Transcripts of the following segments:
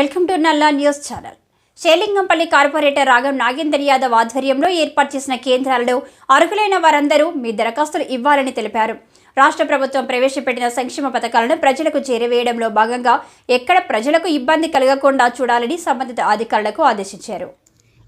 Welcome to Nalla news channel. Serilingampally corporator Ragam Nagender Yadav ఆధ్వర్యంలో ఏర్పాటు చేసిన కేంద్రాలలో అర్హులైన వారందరూ మీ దరఖాస్తులు ఇవ్వాలని తెలిపారు. రాష్ట్ర ప్రభుత్వం ప్రవేశపెట్టిన సంక్షేమ పథకాలను ప్రజలకు చేరవేయడంలో భాగంగా ఎక్కడ ప్రజలకు ఇబ్బంది కలగకుండా చూడాలని సంబంధిత అధికారులకు ఆదేశించారు.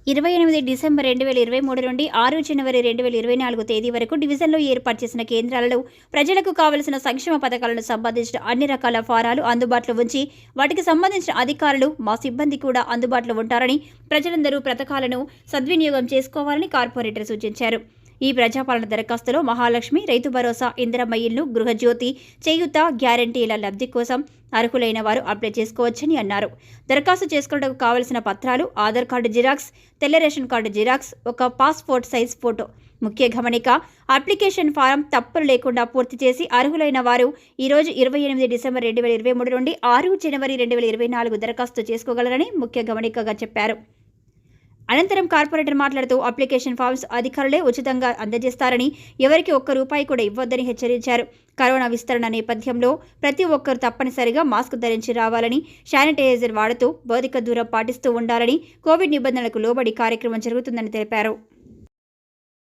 ఇరవై ఎనిమిది డిసెంబర్ రెండు వేల ఇరవై మూడు నుండి ఆరు జనవరి రెండు వేల ఇరవై నాలుగు తేదీ వరకు డివిజన్లో ఏర్పాటు చేసిన కేంద్రాలలో ప్రజలకు కావలసిన సంక్షేమ పథకాలను సంబంధించిన అన్ని రకాల ఫారాలు అందుబాటులో ఉంచి వాటికి సంబంధించిన అధికారులు మా సిబ్బంది కూడా అందుబాటులో ఉంటారని ప్రజలందరూ పథకాలను సద్వినియోగం చేసుకోవాలని కార్పొరేటర్ సూచించారు. ఈ ప్రజాపాలన దరఖాస్తులో మహాలక్ష్మి రైతు భరోసా ఇందిరమ్మ ఇల్లు గృహజ్యోతి చేయుత గ్యారంటీల లబ్ధి కోసం అర్హులైన వారు అప్లై చేసుకోవచ్చని అన్నారు. దరఖాస్తు చేసుకున్నకు కావలసిన పత్రాలు ఆధార్ కార్డు జిరాక్స్ తెల్ల రేషన్ కార్డు జిరాక్స్ ఒక పాస్పోర్ట్ సైజ్ ఫోటో. ముఖ్య గమనిక అప్లికేషన్ ఫారం తప్పులు లేకుండా పూర్తి చేసి అర్హులైన వారు ఈరోజు ఇరవై ఎనిమిది డిసెంబర్ రెండు వేల ఇరవై మూడు నుండి ఆరు జనవరి రెండు వేల ఇరవై నాలుగు దరఖాస్తు చేసుకోగలరని ముఖ్య గమనికగా చెప్పారు. అనంతరం కార్పొరేటర్ మాట్లాడుతూ అప్లికేషన్ ఫామ్స్ అధికారులే ఉచితంగా అందజేస్తారని ఎవరికి ఒక్క రూపాయి కూడా ఇవ్వద్దని హెచ్చరించారు. కరోనా విస్తరణ నేపథ్యంలో ప్రతి ఒక్కరు తప్పనిసరిగా మాస్క్ ధరించి రావాలని శానిటైజర్ వాడుతూ భౌతిక దూరం పాటిస్తూ ఉండాలని కోవిడ్ నిబంధనలకు లోబడి కార్యక్రమం జరుగుతుందని తెలిపారు.